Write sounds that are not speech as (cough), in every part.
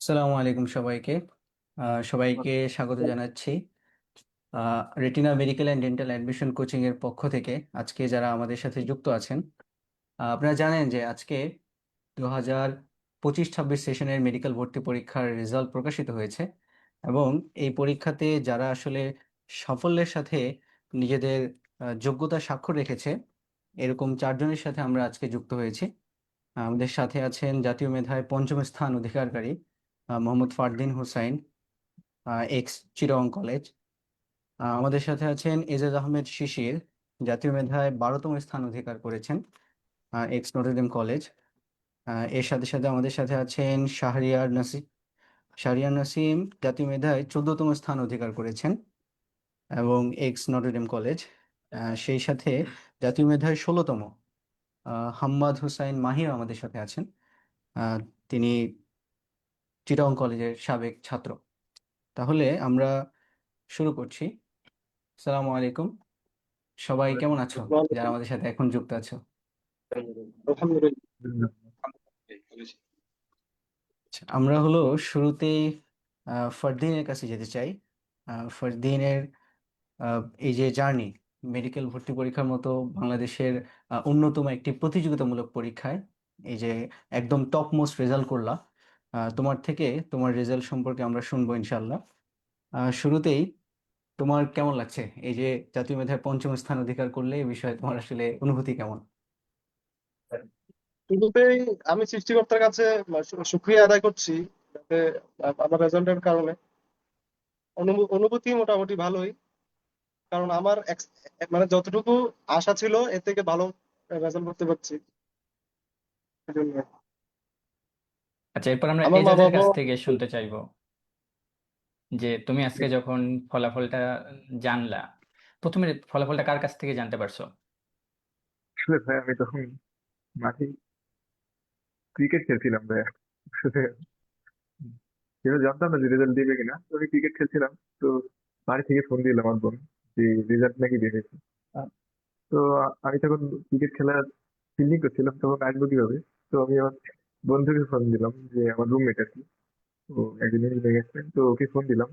আসসালামু আলাইকুম সবাইকে। সবাইকে স্বাগত জানাচ্ছি। Retina medical and dental admission coaching এর পক্ষ থেকে আজকে যারা আমাদের সাথে যুক্ত আছেন আপনারা জানেন যে আজকে দু হাজার পঁচিশ ছাব্বিশ সেশনের মেডিকেল ভর্তি পরীক্ষার রেজাল্ট প্রকাশিত হয়েছে এবং এই পরীক্ষাতে যারা আসলে সাফল্যের সাথে নিজেদের যোগ্যতা স্বাক্ষর রেখেছে, এরকম চারজনের সাথে আমরা আজকে যুক্ত হয়েছি। আমাদের সাথে আছেন জাতীয় মেধায় পঞ্চম স্থান অধিকারকারী মোহাম্মদ ফারদিন হুসাইন এক্স চিরং কলেজ আমাদের সাথে আছেন এজাজ আহমেদ শিশির, জাতীয় মেধায় বারোতম স্থান অধিকার করেছেন এক্স নটরডেম কলেজের সাথে সাথে আমাদের সাথে আছেন শাহরিয়ার নাসিম। শাহরিয়ার নাসিম জাতীয় মেধায় চোদ্দতম স্থান অধিকার করেছেন এবং এক্স নটরডেম কলেজ সেই সাথে জাতীয় মেধায় ষোলোতম হাম্মাদ হুসাইন মাহির আমাদের সাথে আছেন। তিনি চিটাগং কলেজের সাবেক ছাত্র। তাহলে আমরা শুরু করছি। আসসালামু আলাইকুম। সবাই কেমন আছো? যারা আমাদের সাথে এখন যুক্ত আছো। আচ্ছা, আমরা হলো শুরুতেই আহ, ফারদিনের কাছে যেতে চাই। ফারদিনের এই যে জার্নি মেডিকেল ভর্তি পরীক্ষার মতো বাংলাদেশের অন্যতম একটি প্রতিযোগিতামূলক পরীক্ষায় এই যে একদম টপ মোস্ট রেজাল্ট করলা। তোমার থেকে তোমার রেজাল্ট সম্পর্কে আমরা শুনব ইনশাল্লাহ শুরুতেই তোমার কেমন লাগছে? এই যে জাতীয় মেধায় পঞ্চম স্থান অধিকার করলে এই বিষয়ে তোমার আসলে অনুভূতি কেমন? শুরুতেই আমি সৃষ্টিকর্তার কাছে শুকরিয়া আদায় করছি যাতে আমার রেজাল্টের কারণে। অনুভূ- অনুভূতি মোটামুটি ভালোই। কারণ আমার মানে যতটুকু আশা ছিল, এর থেকে ভালো রেজাল্ট করতে পারছি। আচ্ছা এরপর আমরা আমার মা এজাজের কাছ বাবা থেকে শুনতে চাইব। যে তুমি আজকে যখন ফলাফলটা জানলা প্রথমে ফলাফলটা কার কাছ থেকে জানতে পারছ? আসলে ভাই আমি তখন মাঠে ক্রিকেট খেলছিলাম ভাই আসলে সেটা জানতাম না যে রেজাল্ট দিবে কিনা। তো আমি ক্রিকেট খেলছিলাম। তো বাড়ি থেকে ফোন দিলাম আমার বোন যে রেজাল্ট নাকি বেরিয়েছে তো আমি তখন ক্রিকেট খেলার ফিল্ডিং করছিলাম তখন আসব কীভাবে? তো আমি আমার বন্ধুকে ফোন দিলাম যে আমার রুমমেট আর কি তো একদিন গেছে। তো ওকে ফোন দিলাম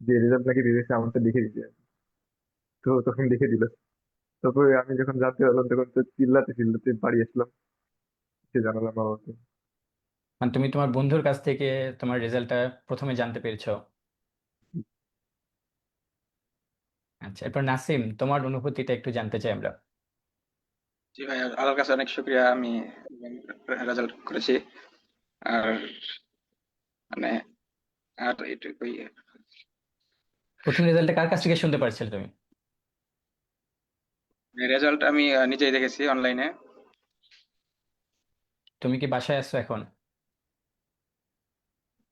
যে রেজাল্ট নাকি বেরিয়েছে আমারটা দেখে দিতে। তো তখন দেখে দিল। তারপরে আমি যখন জানতে পারলাম তখন তো চিল্লাতে চিল্লাতে বাড়ি আসলাম। সে জানালাম বাবাকে মানে তুমি তোমার বন্ধুর কাছ থেকে তোমার রেজাল্টটা প্রথমে জানতে পেরেছ? আচ্ছা এরপর নাসিম তোমার অনুভূতিটা একটু জানতে চাই আমরা। জি ভাই আল্লাহর কাছে অনেক শুক্রিয়া আমি রেজাল্ট করেছি। আর মানে আর এটুকুই। প্রথম রেজাল্টটা কার কাছ থেকে শুনতে পারছিলে তুমি? রেজাল্ট আমি নিজেই দেখেছি অনলাইনে তুমি কি বাসায় আছো এখন?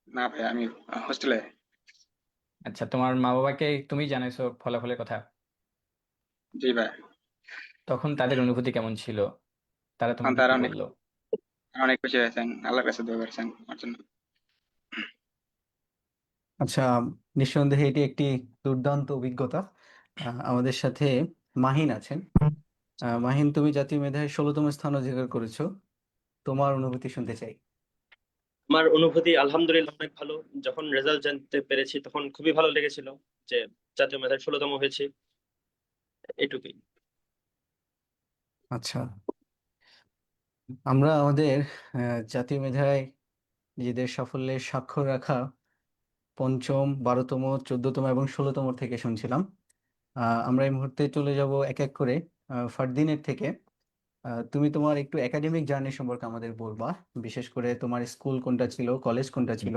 না ভাই আমি হোস্টেলে আচ্ছা তোমার মা বাবাকে তুমি জানাইছো ফলাফলের কথা? জি ভাই। তখন তাদের অনুভূতি কেমন ছিল? তারা তোমাকে তারা কি অনেক বলল? অনেক খুশি হয়েছেন আল্লাহর কাছে দোয়া করেছেন আমার জন্য। আচ্ছা নিঃসন্দেহে এটি একটি দুর্দান্ত অভিজ্ঞতা। আহ, আমাদের সাথে মাহিন আছেন। আহ, মাহিন তুমি জাতীয় মেধায় ষোলোতম স্থান অধিকার করেছ। তোমার অনুভূতি শুনতে চাই। আমার অনুভূতি আলহামদুলিল্লাহ অনেক ভালো। যখন রেজাল্ট জানতে পেরেছি তখন খুবই ভালো লেগেছিল যে জাতীয় মেধায় ষোলোতম হয়েছি। এটুকুই। আচ্ছা। আমরা আমাদের আহ, জাতীয় মেধায় নিজেদের সাফল্যের স্বাক্ষর রাখা পঞ্চম বারোতম চোদ্দতম এবং ষোলোতম থেকে শুনছিলাম। আহ, আমরা এই মুহূর্তে চলে যাব এক এক করে আহ, ফারদিনের থেকে। আহ, তুমি তোমার একটু একাডেমিক জার্নি সম্পর্কে আমাদের বলবা বিশেষ করে তোমার স্কুল কোনটা ছিল কলেজ কোনটা ছিল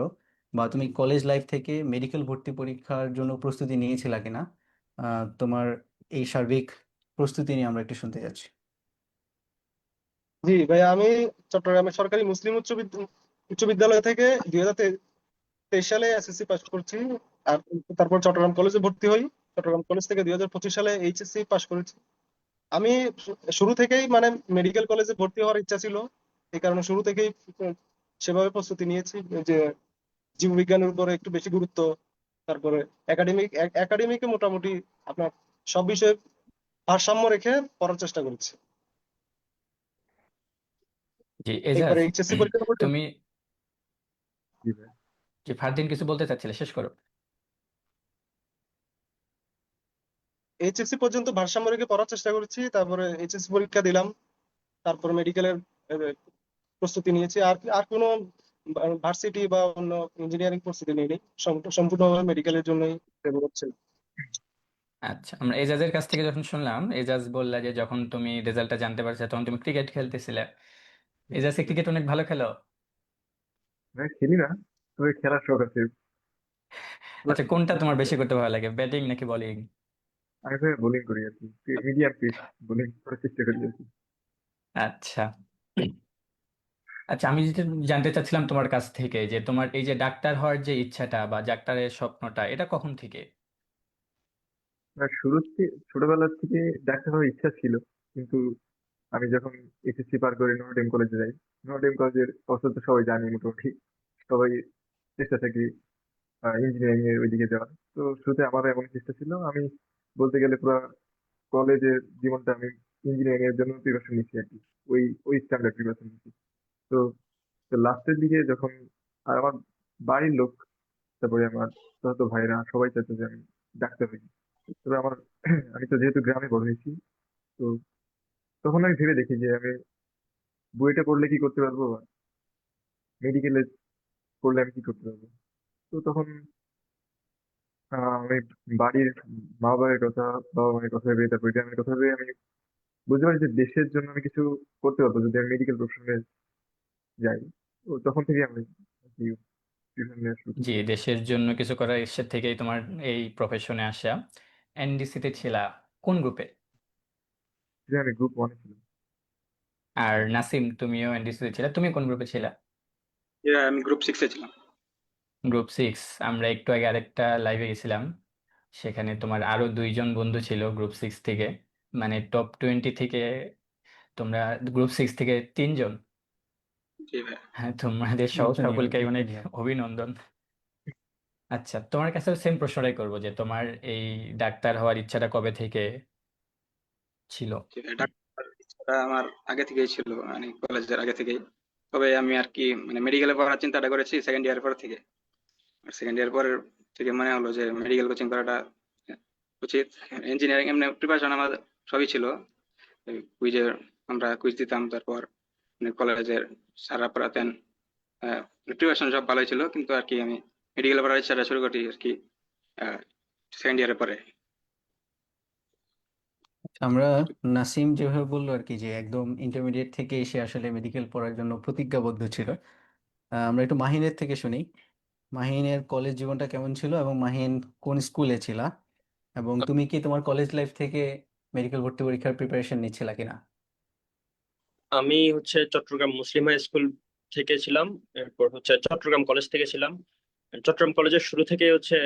বা তুমি কলেজ লাইফ থেকে মেডিকেল ভর্তি পরীক্ষার জন্য প্রস্তুতি নিয়েছিলা কিনা? আহ, তোমার এই সার্বিক প্রস্তুতি নিয়ে আমরা একটু শুনতে যাচ্ছি। জি, ভাই, আমি চট্টগ্রামের সরকারি মুসলিম উচ্চ উচ্চ বিদ্যালয় থেকে দুই হাজার তেইশ সালে এসএসসি পাস করছি আর তারপর চট্টগ্রাম কলেজে ভর্তি হই। চট্টগ্রাম কলেজ থেকে দুই হাজার পঁচিশ সালে এইচএসসি পাস করেছি। আমি শুরু থেকেই মানে মেডিকেল কলেজে ভর্তি হওয়ার ইচ্ছা ছিল। এই কারণে শুরু থেকেই সেভাবে প্রস্তুতি নিয়েছি যে জীববিজ্ঞানের উপরে একটু বেশি গুরুত্ব, তারপরে একাডেমিক একাডেমিকে মোটামুটি আপনার সব বিষয়ে ভারসাম্য রেখে পড়ার চেষ্টা করেছি। জি এজাজ একবারে এইচএসসি (clears throat) তুমি জি ভাই। ফারদিন কিছু বলতে চাচ্ছিলে শেষ করো। এইচএসসি পর্যন্ত ভারসাম্য রেখে পড়ার চেষ্টা করেছি তারপরে এইচএসসি পরীক্ষা দিলাম তারপর মেডিকেলের প্রস্তুতি নিয়েছি। আর আর কোনো ভার্সিটি বা অন্য ইঞ্জিনিয়ারিং প্রস্তুতি নিইনি সম- সম্পূর্ণভাবে মেডিকেলের জন্যই হচ্ছে আচ্ছা আমরা এজাজের কাছ থেকে যখন শুনলাম এজাজ বললা যে যখন তুমি রেজাল্টটা জানতে পারছ তখন তুমি ক্রিকেট খেলতেছিলে। এজাজকে ক্রিকেট অনেক ভালো খেলো? হ্যাঁ খেলি না তবে খেলার শখ আছে। আচ্ছা কোনটা তোমার বেশি করতে ভালো লাগে ব্যাটিং নাকি বোলিং আমি তো বোলিং করি আর কি মিডিয়াম পিচ বোলিং করার চেষ্টা করি আর কি। আচ্ছা। আচ্ছা আমি যেটা জানতে চাচ্ছিলাম তোমার কাছ থেকে যে তোমার এই যে ডাক্তার হওয়ার যে ইচ্ছাটা বা ডাক্তারের স্বপ্নটা এটা কখন থেকে? আর শুরু থেকে ছোটবেলা থেকে ডাক্তার হওয়ার ইচ্ছা ছিল কিন্তু আমি যখন এসএসসি পার করে নটরডেম কলেজে যাই নটরডেম কলেজের অবস্থা তো সবাই জানি মোটামুটি। সবাই চেষ্টা থাকি ইঞ্জিনিয়ারিং এর ওইদিকে যাওয়ার। তো শুরুতে আমারও এমন চেষ্টা ছিল। আমি বলতে গেলে পুরো কলেজের জীবনটা আমি ইঞ্জিনিয়ারিং এর জন্য প্রিপারেশন নিচ্ছি আর কি। ওই ওই স্ট্যান্ডার্ড প্রিপারেশন নিচ্ছি। তো লাস্টের দিকে যখন, আর আমার বাড়ির লোক, তারপরে আমার তো ভাইরা সবাই চাইতো যে আমি ডাক্তার হই। তবে আমার, (clears throat) আমি তো যেহেতু গ্রামে বড় হয়েছি, তো তখন আমি ভেবে দেখি যে আমি বুয়েটে পড়লে কি করতে পারব মেডিকেলে পড়লে আমি কি করতে পারব। তো তখন আমি বাড়ির মা বাবার কথা বাবা মায়ের কথা ভেবে তারপর গ্রামের কথা ভেবে আমি বুঝতে পারি যে দেশের জন্য আমি কিছু করতে পারব যদি আমি মেডিকেল প্রফেশনে যাই। তো তখন থেকে আমি জি দেশের জন্য কিছু করার ইচ্ছে থেকেই তোমার এই প্রফেশনে আসা। এনডিসিতে ছিলা কোন গ্রুপে আমি গ্রুপ ওয়ানে ছিলাম আর নাসিম তুমিও এনডিসিতে ছিলা? তুমি কোন গ্রুপে ছিলা? Yeah, আমি গ্রুপ সিক্সে ছিলাম। গ্রুপ সিক্স আমরা একটু আগে আরেকটা লাইভে গেছিলাম। সেখানে তোমার আরও দুইজন বন্ধু ছিল গ্রুপ সিক্স থেকে। মানে টপ টোয়েন্টি থেকে তোমরা গ্রুপ সিক্স থেকে তিনজন। জি ভাই। হ্যাঁ তোমাদের সহ সকলকে। অনেক অভিনন্দন। আচ্ছা তোমার কাছে সেম প্রশ্নটাই করব যে তোমার এই ডাক্তার হওয়ার ইচ্ছাটা কবে থেকে? ছিল। আমার আগে থেকেই ছিল মানে কলেজের আগে থেকেই। তবে আমি আর কি মানে মেডিকেলে পড়ার চিন্তাটা করেছি সেকেন্ড ইয়ার পর থেকে। সেকেন্ড ইয়ার পরের থেকে মনে হলো যে মেডিকেল কোচিং করাটা উচিত। ইঞ্জিনিয়ারিং এমনি প্রিপারেশন আমার সবই ছিল। কুইজে আমরা কুইজ দিতাম, তারপর কলেজের স্যাররা পড়াতেন। প্রিপারেশন সব ভালোই ছিল, কিন্তু আর কি আমি মেডিকেলে পড়ার ইচ্ছাটা শুরু করি আর কি সেকেন্ড ইয়ারের পরে। আমরা নাসিম যেভাবে বলল আর কি যে একদম ইন্টারমিডিয়েট থেকে এসে আসলে মেডিকেল পড়ার জন্য প্রতিজ্ঞাবদ্ধ ছিল। আমরা একটু মাহিনের থেকে শুনি। মাহিনের কলেজ জীবনটা কেমন ছিল এবং মাহিন কোন স্কুলে ছিলা? এবং তুমি কি তোমার কলেজ লাইফ থেকে মেডিকেল ভর্তি পরীক্ষার প্রিপারেশন নিচ্ছিলা কিনা? আমি হচ্ছে চট্টগ্রাম মুসলিম হাই স্কুল থেকে ছিলাম, এরপর হচ্ছে চট্টগ্রাম কলেজ থেকে ছিলাম। চট্টগ্রাম কলেজের শুরু থেকে হচ্ছে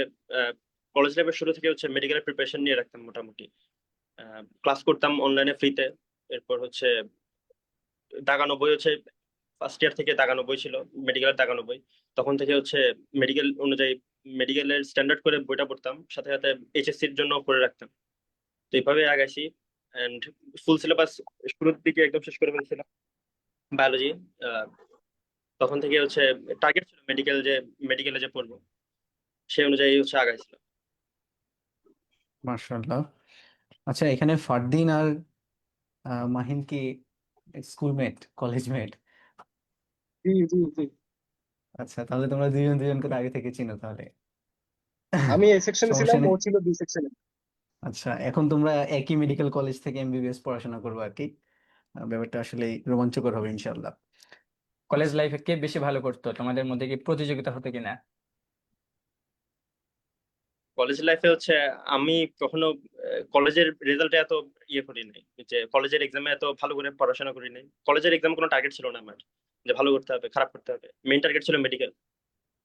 কলেজ লাইফের শুরু থেকে হচ্ছে মেডিকেলের প্রিপারেশন নিয়ে রাখতাম মোটামুটি। ক্লাস করতাম অনলাইনে ফ্রিতে এরপর হচ্ছে দাগানো হচ্ছে ফার্স্ট ইয়ার থেকে দাগানো ছিল মেডিকেলের দাগানো বই তখন থেকে হচ্ছে মেডিকেল অনুযায়ী মেডিকেলের স্ট্যান্ডার্ড করে বইটা পড়তাম, সাথে সাথে এইচএসসির জন্য পড়ে রাখতাম। তো এইভাবে আগাইছি অ্যান্ড ফুল সিলেবাস শুরুর দিকে একদম শেষ করে ফেলছিলাম বায়োলজি তখন থেকে হচ্ছে টার্গেট ছিল মেডিকেল যে মেডিকেলে যে পড়ব, সেই অনুযায়ী হচ্ছে আগাইছিলাম। মার্শাল্লাহ আচ্ছা এখানে ফারদিন আর আহ, মাহিন কি স্কুলমেট কলেজমেট জি জি জি। আচ্ছা তাহলে তোমরা দুজন দুজনকে তো আগে থেকে চিনো তাহলে। আমি এই সেকশনে সমস্যা ছিলাম নেই। ও ছিল বি সেকশনে আচ্ছা এখন তোমরা একই মেডিকেল কলেজ থেকে এমবিবিএস পড়াশোনা করবে আর কি। আহ, ব্যাপারটা আসলে রোমাঞ্চকর হবে ইনশাল্লাহ কলেজ লাইফে কে বেশি ভালো করতো? তোমাদের মধ্যে কি প্রতিযোগিতা হতো কিনা? কলেজ লাইফে হচ্ছে, আমি কখনো কলেজের রেজাল্টে এত ইয়ে করি নাই। যে কলেজের এক্সামে এত ভালো করে পড়াশোনা করি নাই। কলেজের এক্সাম কোনো টার্গেট ছিল না আমার, যে ভালো করতে হবে, খারাপ করতে হবে। মেইন টার্গেট ছিল মেডিকেল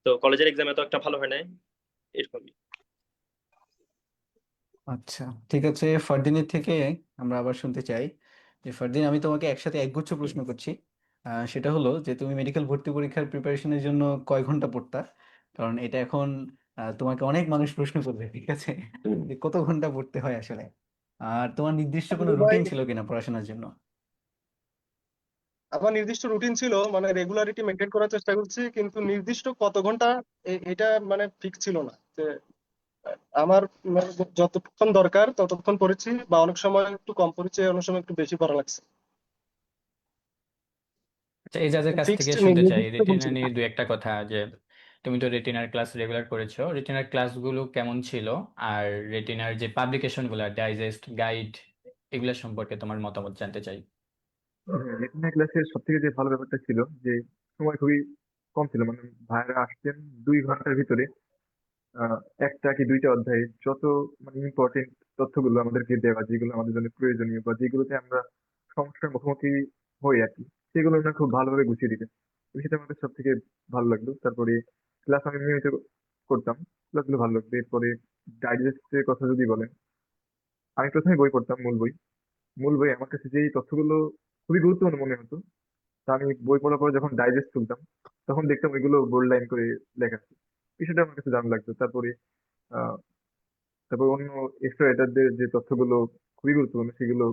তো কলেজের এক্সাম এত একটা ভালো হয় নাই, এরকমই। আচ্ছা ঠিক আছে, ফারদিনের থেকে আমরা আবার শুনতে চাই। যে ফারদিন, আমি তোমাকে একসাথে একগুচ্ছ প্রশ্ন করছি। সেটা হলো যে তুমি মেডিকেল ভর্তি পরীক্ষার প্রিপারেশনের জন্য কয় ঘণ্টা পড়তা? কারণ এটা এখন তোমাকে অনেক মানুষ প্রশ্ন করবে ঠিক আছে? যে কত ঘণ্টা পড়তে হয় আসলে? আর তোমার নির্দিষ্ট কোনো রুটিন ছিল কিনা পড়াশোনার জন্য? আমার নির্দিষ্ট রুটিন ছিল মানে রেগুলারিটি মেনটেন করার চেষ্টা করছি কিন্তু নির্দিষ্ট কত ঘণ্টা এটা মানে ফিক্স ছিল না। যে আমার মানে যতক্ষণ দরকার ততক্ষণ পড়েছি বা অনেক সময় একটু কম পড়েছি অনেক সময় একটু বেশি পড়া লাগছে। আচ্ছা এজাজের কাছ থেকে ফিক্সড শুনতে চাই নির্দিষ্ট রেটিনা নিয়ে দু একটা কথা যে তুমি তো রেটিনার ক্লাস রেগুলার করেছ রেটিনার ক্লাসগুলো কেমন ছিল? আর রেটিনার যে পাবলিকেশনগুলা ডাইজেস্ট গাইড এগুলো সম্পর্কে তোমার মতামত জানতে চাই। রেটিনা ক্লাসের সব থেকে যে ভালো ব্যাপারটা ছিল, যে সময় খুবই কম ছিল মানে ভাইরা আসতেন দুই ঘণ্টার ভিতরে একটা কি দুইটা অধ্যায়ে যত মানে ইম্পর্টেন্ট তথ্যগুলো আমাদেরকে দেওয়া, যেগুলো আমাদের জন্য প্রয়োজনীয় বা যেগুলোতে আমরা সমস্যার মুখোমুখি হই আর কি, সেগুলো খুব ভালোভাবে গুছিয়ে দিতেন। সেটা আমাদের সব থেকে ভালো লাগল। তারপরে ক্লাস আমি নিয়মিত করতাম ক্লাসগুলো ভালো লাগতো। এরপরে ডাইজেস্টের কথা যদি বলেন, আমি প্রথমে বই পড়তাম, মূল বই। মূল বই আমার কাছে যেই তথ্যগুলো খুবই গুরুত্বপূর্ণ মনে হতো, তা আমি বই পড়ার পর যখন ডাইজেস্ট তুলতাম, তখন দেখতাম ওইগুলো বোল্ড লাইন করে লেখা আছে। বিষয়টা আমার কাছে দারুণ লাগতো। তারপরে তারপর অন্য এক্সট্রা এটারদের যে তথ্যগুলো খুবই গুরুত্বপূর্ণ, সেগুলো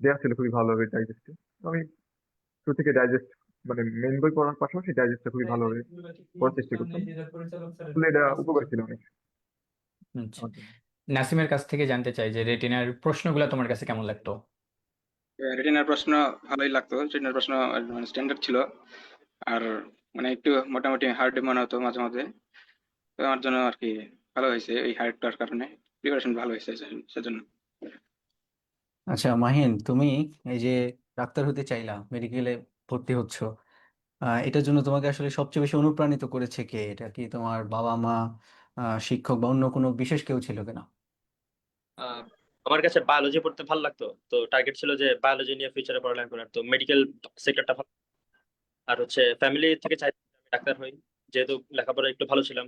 দেওয়া ছিল খুবই ভালোভাবে ডাইজেস্টে আমি শুরু থেকে ডাইজেস্ট মানে মেন বই পড়ার পাশাপাশি ডাইজেস্টটা খুবই ভালোভাবে পড়ার চেষ্টা করতাম। আসলে এটা উপকার ছিল অনেক। আচ্ছা। নাসিমের কাছ থেকে জানতে চাই যে রেটিনার প্রশ্নগুলো তোমার কাছে কেমন লাগতো? রেটিনার প্রশ্ন ভালোই লাগতো। রেটিনার প্রশ্ন মানে স্ট্যান্ডার্ড ছিল। আর মানে একটু মোটামুটি হার্ড মনে হতো মাঝে মাঝে তো আমার জন্য আর কি ভালো হয়েছে এই হার্ডটার কারণে। প্রিপারেশন ভালো হয়েছে সেজন্য। আচ্ছা মাহিন তুমি এই যে ডাক্তার হতে চাইলা মেডিকেলে ভর্তি হচ্ছ। আহ, এটার জন্য তোমাকে আসলে সবচেয়ে বেশি অনুপ্রাণিত করেছে কে? এটা কি তোমার বাবা মা আহ, শিক্ষক বা অন্য কোনো বিশেষ কেউ ছিল কিনা? আহ, আমার কাছে বায়োলজি পড়তে ভালো লাগতো। তো টার্গেট ছিল যে বায়োলজি নিয়ে ফিউচারে পড়ালেখা করার। তো মেডিকেল সেক্টরটা ভালো। আর হচ্ছে ফ্যামিলি থেকে চাই ডাক্তার হই। যেহেতু লেখাপড়া একটু ভালো ছিলাম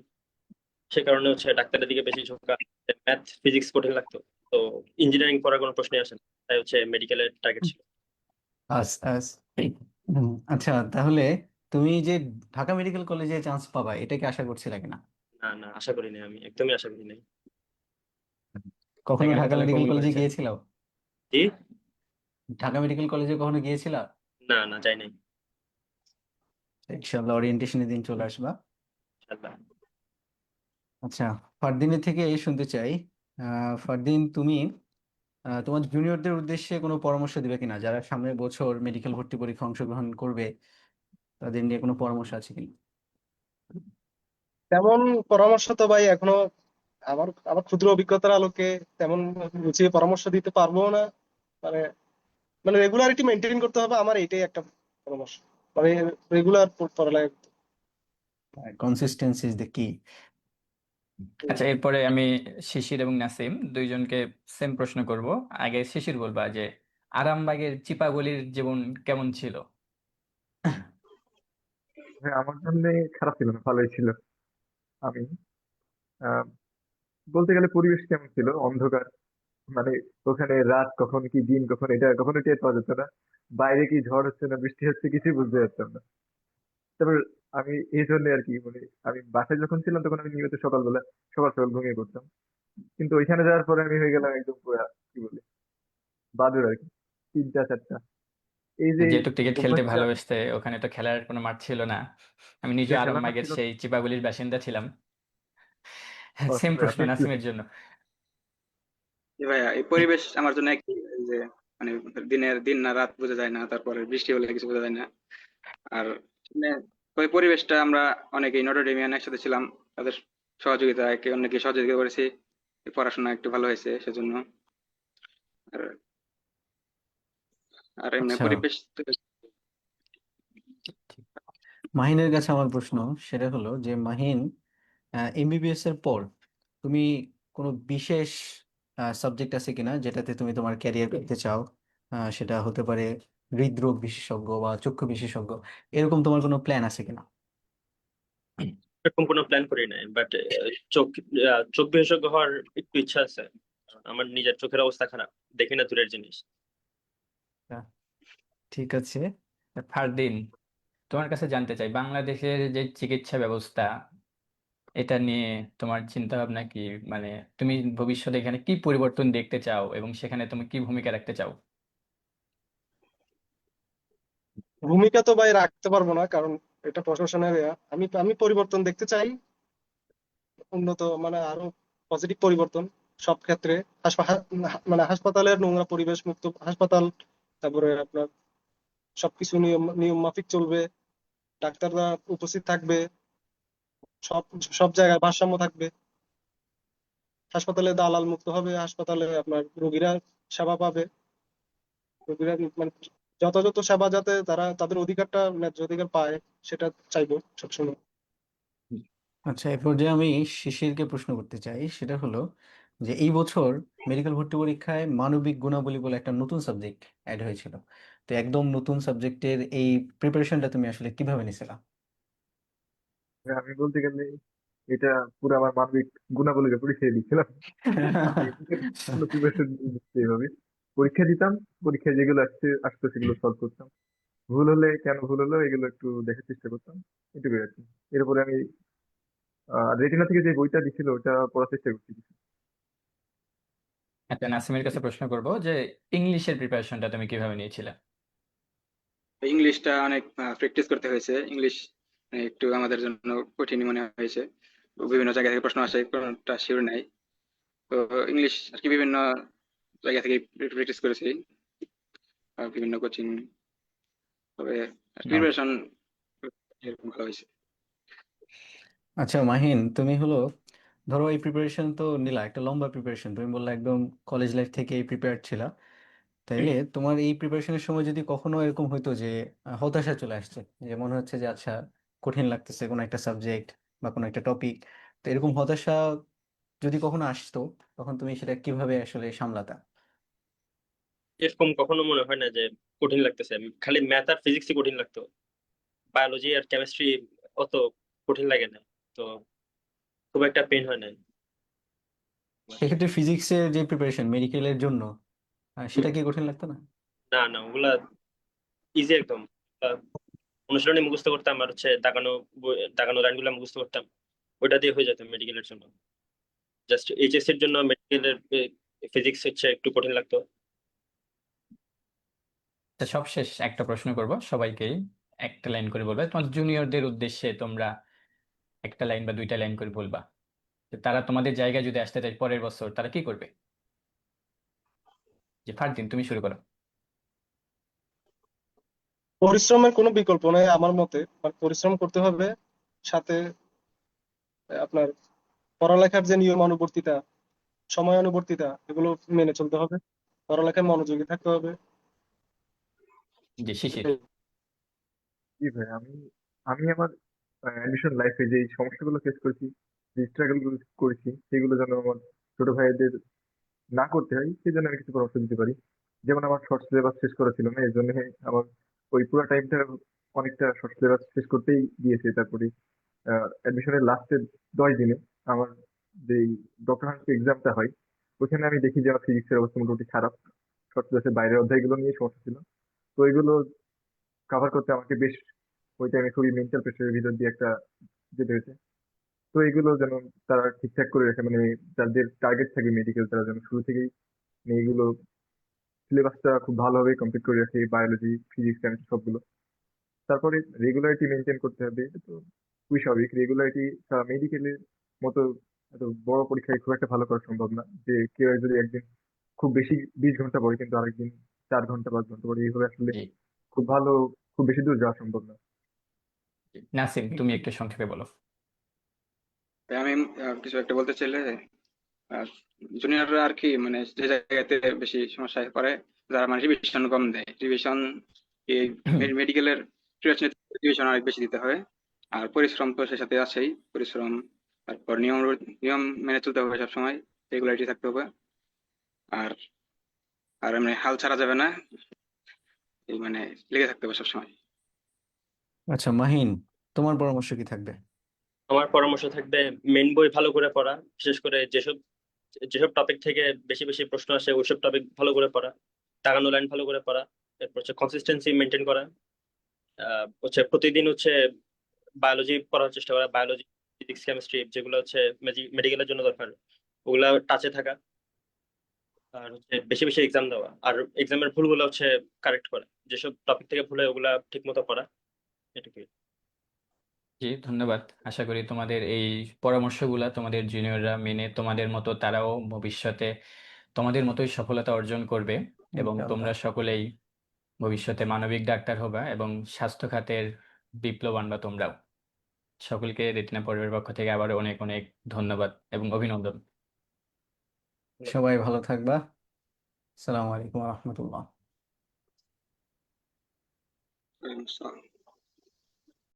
সে কারণে হচ্ছে ডাক্তারের দিকে বেশি ঝোঁকা। ম্যাথ ফিজিক্স কঠিন লাগতো। তো ইঞ্জিনিয়ারিং পড়ার কোনো প্রশ্নই আসে না। তাই হচ্ছে মেডিকেলের টার্গেট ছিল। আস আস হুম, আচ্ছা তাহলে তুমি যে ঢাকা মেডিকেল কলেজে চান্স পাবা এটা কি আশা করছিলে কিনা? না না আশা করি করিনি আমি একদমই আশা করিনি। কখনো জায়গাটা ঢাকা তাহলে মেডিকেল কবুল কলেজে করেছে গিয়েছিলাম জি ঢাকা মেডিকেল কলেজে কখনো গিয়েছিলা? না না যাই নাই। ইনশাল্লাহ ওরিয়েন্টেশনের দিন চলে আসবা। ইনশাআল্লাহ। আচ্ছা ফারদিনের থেকে শুনতে চাই। আহ, ফারদিন তুমি তোমার জুনিয়রদের উদ্দেশ্যে কোনো পরামর্শ দিবে কিনা? যারা সামনের বছর মেডিকেল ভর্তি পরীক্ষা অংশগ্রহণ করবে তাদের নিয়ে কোনো পরামর্শ আছে কিনা? তেমন পরামর্শ তো ভাই এখনও আমার আমার ক্ষুদ্র অভিজ্ঞতার আলোকে তেমন গুছিয়ে পরামর্শ দিতে পারব না। মানে মানে রেগুলারিটি মেনটেন করতে হবে আমার এটাই একটা পরামর্শ। মানে রেগুলার পড়ালেখা কনসিস্টেন্সি ইজ দ্য কি আচ্ছা এরপরে আমি শিশির এবং নাসিম দুইজনকে সেম প্রশ্ন করব। আগে শিশির বলবা যে আরামবাগের চিপাগলির জীবন কেমন ছিল? হ্যাঁ আমার জন্য খারাপ ছিল না, ভালোই ছিল। আমি বলতে গেলে পরিবেশ কেমন ছিল? অন্ধকার মানে ওখানে রাত কখন কি, দিন কখন, এটা কখনো টের পাওয়া যেত না। বাইরে কি ঝড় হচ্ছে না, বৃষ্টি হচ্ছে, কিছুই বুঝতে পারতাম না। তারপর আমি এই জন্য আর কি মানে আমি বাসায় যখন ছিলাম তখন আমি নিয়মিত সকালবেলা সকাল সকাল ঘুমিয়ে পড়তাম। কিন্তু ওইখানে যাওয়ার পরে আমি হয়ে গেলাম একদম পুরা কি বলে বাদুর আর কি তিনটা চারটা। এই যে যেহেতু ক্রিকেট খেলতে ভালোবাসতে ওখানে তো খেলার কোনো মাঠ ছিল না। আমি নিজে যে খেলার মাঠ ছিল? সেই চিপাগুলির বাসিন্দা ছিলাম। সেম প্রশ্ন নাসিমের জন্য। ভাইয়া এই পরিবেশ আমার জন্য একই যে মানে দিনের দিন না রাত বোঝা যায় না তারপরে বৃষ্টি হলে কিছু বোঝা যায় না। আর মানে ওই পরিবেশটা আমরা অনেকেই নটরডেমিয়ান একসাথে ছিলাম। তাদের সহযোগিতা একে অন্যকে সহযোগিতা করেছি। পড়াশোনা একটু ভালো হয়েছে সেজন্য। আর আর এমনি আচ্ছা। পরিবেশ মাহিনের কাছে আমার প্রশ্ন সেটা হলো যে মাহিন এমবিবিএস এর পর তুমি কোনো বিশেষ সাবজেক্ট আছে কিনা যেটাতে তুমি তোমার ক্যারিয়ার করতে চাও? সেটা হতে পারে হৃদরোগ বিশেষজ্ঞ বা চক্ষু বিশেষজ্ঞ এরকম তোমার কোনো প্ল্যান আছে কিনা? এরকম কোনো প্ল্যান করি নাই বাট চোখ চোখ বিশেষজ্ঞ হওয়ার একটু ইচ্ছা আছে। আমার নিজের চোখের অবস্থা খারাপ দেখি না দূরের জিনিস। ঠিক আছে। ফারদিন তোমার কাছে জানতে চাই বাংলাদেশের যে চিকিৎসা ব্যবস্থা এটা নিয়ে তোমার চিন্তা ভাবনা কি? মানে তুমি ভবিষ্যতে এখানে কি পরিবর্তন দেখতে চাও এবং সেখানে তুমি কি ভূমিকা রাখতে চাও? ভূমিকা তো ভাই রাখতে পারব না, কারণ এটা প্রশাসনের আমি আমি পরিবর্তন দেখতে চাই। উন্নত মানে আরও পজিটিভ পরিবর্তন সব ক্ষেত্রে। মানে হাসপাতালের নোংরা পরিবেশ মুক্ত হাসপাতাল, তারপরে আপনার সবকিছু নিয়ম নিয়ম মাফিক চলবে, ডাক্তাররা উপস্থিত থাকবে, সব সব জায়গায় ভারসাম্য থাকবে। হাসপাতালে দালাল মুক্ত হবে, হাসপাতালে আপনার রোগীরা সেবা পাবে। রোগীরা মানে যথাযথ সেবা যাতে তারা তাদের অধিকারটা ন্যায্য অধিকার পায় সেটা চাইব সবসময়। আচ্ছা এ পর্যায়ে আমি শিশিরকে প্রশ্ন করতে চাই। সেটা হলো যে এই বছর মেডিকেল ভর্তি পরীক্ষায় মানবিক গুণাবলী বলে একটা নতুন সাবজেক্ট অ্যাড হয়েছিল। তো একদম নতুন সাবজেক্টের এই প্রিপারেশনটা তুমি আসলে কীভাবে নিছিলা? আমি বলতে গেলে এটা পুরো আমার মানবিক গুণাবলীকে পরীক্ষা দিচ্ছিলাম এইভাবে পরীক্ষা দিতাম পরীক্ষায় যেগুলো আসছে আসতো সেগুলো সলভ করতাম। ভুল হলে কেন ভুল হলো এগুলো একটু দেখার চেষ্টা করতাম এটুকুই আর কি। এরপরে আমি রেটিনা থেকে যে বইটা দিছিল ওটা পড়ার চেষ্টা করছি। আচ্ছা নাসিমের কাছে প্রশ্ন করব যে ইংলিশের প্রিপারেশনটা তুমি কীভাবে নিয়েছিলে? ইংলিশটা অনেক প্র্যাকটিস করতে হয়েছে। ইংলিশ একটু আমাদের জন্য কঠিন মনে হয়েছে। বিভিন্ন জায়গা থেকে প্রশ্ন আসে কোনটা শিওর নাই। তো ইংলিশ আর কি বিভিন্ন জায়গা থেকে প্র্যাকটিস করেছি। বিভিন্ন কোচিং তবে প্রিপারেশন এরকম ভালো হয়েছে। আচ্ছা মাহিন তুমি হলো ধরো এই প্রিপারেশন তো নিলা একটা লম্বা প্রিপারেশন তুমি বললে একদম কলেজ লাইফ থেকে প্রিপেয়ার ছিলা। তাইলে তোমার এই প্রিপারেশনের সময় যদি কখনো এরকম হইতো যে হতাশা চলে আসছে যে মনে হচ্ছে যে আচ্ছা কঠিন লাগতেছে কোনো একটা সাবজেক্ট বা কোনো একটা টপিক তো এরকম হতাশা যদি কখনো আসতো তখন তুমি সেটা কীভাবে আসলে সামলাতা? এরকম কখনো মনে হয় না যে কঠিন লাগতেছে? খালি ম্যাথ আর ফিজিক্সই কঠিন লাগতো। বায়োলজি আর কেমিস্ট্রি অত কঠিন লাগে না। তো খুব একটা পেন হয় না। সেক্ষেত্রে ফিজিক্সের যে প্রিপারেশন মেডিকেলের জন্য সেটা কি কঠিন লাগতো না? না না ওগুলা ইজি একদম। অনুশীলনী মুখস্থ করতাম আর হচ্ছে দাগানো দাগানো লাইনগুলো মুখস্থ করতাম। ওইটা দিয়ে হয়ে যেত মেডিকেলের জন্য। জাস্ট এইচএস এর জন্য মেডিকেলের ফিজিক্স হচ্ছে একটু কঠিন লাগতো। তা সবশেষ একটা প্রশ্ন করব। সবাইকেই একটা লাইন করে বলবে। তোমার জুনিয়রদের উদ্দেশ্যে তোমরা একটা লাইন বা দুইটা লাইন করে বলবা। তারা তোমাদের জায়গায় যদি আসতে চায় পরের বছর, তারা কি করবে? যে ফারদিন, তুমি শুরু করো। পরিশ্রমের কোনো বিকল্প নেই আমার মতে। মানে পরিশ্রম করতে হবে, সাথে আপনার পড়ালেখার যে নিয়ম অনুবর্তিতা, সময় অনুবর্তিতা, এগুলো মেনে চলতে হবে। পড়ালেখায় মনোযোগী থাকতে হবে। শিশির জি ভাই, আমি আমি আমার অ্যাডমিশন লাইফে যে সমস্যাগুলো ফেস করেছি, যে করেছি, সেগুলো যেন আমার ছোট ভাইদের না করতে হয়, সেই জন্য আমি কিছু পরামর্শ দিতে পারি। যেমন আমার শর্ট সিলেবাস শেষ করা ছিল না, এই জন্য আমার ওই পুরো টাইমটা অনেকটা শর্ট সিলেবাস শেষ করতেই গিয়েছে। তারপরে অ্যাডমিশনের লাস্টের দশ দিনে আমার যে ডক্টর হান্স এক্সামটা হয়, ওখানে আমি দেখি যে আমার ফিজিক্সের অবস্থা মোটামুটি খারাপ। শর্ট সিলেবাসের বাইরের অধ্যায়গুলো নিয়ে সমস্যা ছিল। তো এগুলো কাভার করতে আমাকে বেশ ওই টাইমে খুবই মেন্টাল প্রেশারের ভিতর দিয়ে একটা যেতে হয়েছে। তো এগুলো যেন তারা ঠিকঠাক করে রাখে মানে যাদের টার্গেট থাকে মেডিকেল তারা যেন শুরু থেকেই মানে এগুলো সিলেবাসটা খুব ভালোভাবে কমপ্লিট করে রাখে বায়োলজি ফিজিক্স কেমিস্ট্রি সবগুলো। তারপরে রেগুলারিটি মেনটেন করতে হবে তো খুবই স্বাভাবিক। রেগুলারিটি মেডিকেলের মতো এত বড় পরীক্ষায় খুব একটা ভালো করা সম্ভব না। যে কেউ যদি একদিন খুব বেশি বিশ ঘণ্টা পড়ে, কিন্তু আরেকদিন চার ঘণ্টা পাঁচ ঘণ্টা পড়ে এইভাবে আসলে জি। খুব ভালো খুব বেশি দূর যাওয়া সম্ভব না। নাসিম তুমি একটু সংক্ষেপে বলো। তাই আমি আহ, কিছু একটা বলতে চাইলে জুনিয়ররা আর কি মানে যে জায়গাতে বেশি সমস্যায় পড়ে যারা মানে রিভিশন কম দেয়। রিভিশন এই মেডিকেলের প্রিপারেশন রিভিশন অনেক বেশি দিতে হয় আর পরিশ্রম তো সে সাথে আছেই পরিশ্রম তারপর নিয়ম নিয়ম মেনে চলতে হবে সবসময় রেগুলারিটি থাকতে হবে। আর আর এমনি হাল ছাড়া যাবে না। এই মানে লেগে থাকতে হবে সবসময়। আচ্ছা মাহিন তোমার পরামর্শ কি থাকবে? আমার পরামর্শ থাকবে মেন বই ভালো করে পড়া বিশেষ করে যেসব যেসব টপিক থেকে বেশি বেশি প্রশ্ন আসে ওইসব টপিক ভালো করে পড়া দাগানো লাইন ভালো করে পড়া এরপর হচ্ছে কনসিস্টেন্সি মেনটেন করা আহ, হচ্ছে প্রতিদিন হচ্ছে বায়োলজি পড়ার চেষ্টা করা বায়োলজি ফিজিক্স কেমিস্ট্রি যেগুলো হচ্ছে মেডিকেলের জন্য দরকার ওগুলা টাচে থাকা। আর হচ্ছে বেশি বেশি এক্সাম দেওয়া। আর এক্সামের ভুলগুলো হচ্ছে কারেক্ট করা। যেসব টপিক থেকে ভুল হয় ওগুলা ঠিক মতো করা। এটুকুই। জি ধন্যবাদ। আশা করি তোমাদের এই পরামর্শগুলা তোমাদের জুনিয়ররা মেনে তোমাদের মতো তারাও ভবিষ্যতে তোমাদের মতোই সফলতা অর্জন করবে এবং তোমরা সকলেই ভবিষ্যতে মানবিক ডাক্তার হবা এবং স্বাস্থ্য খাতের বিপ্লব আনবা তোমরাও। সকলকে রেটিনা পর্বের পক্ষ থেকে আবার অনেক অনেক ধন্যবাদ এবং অভিনন্দন। সবাই ভালো থাকবা। আসসালামু আলাইকুম রহমতুল্লাহ।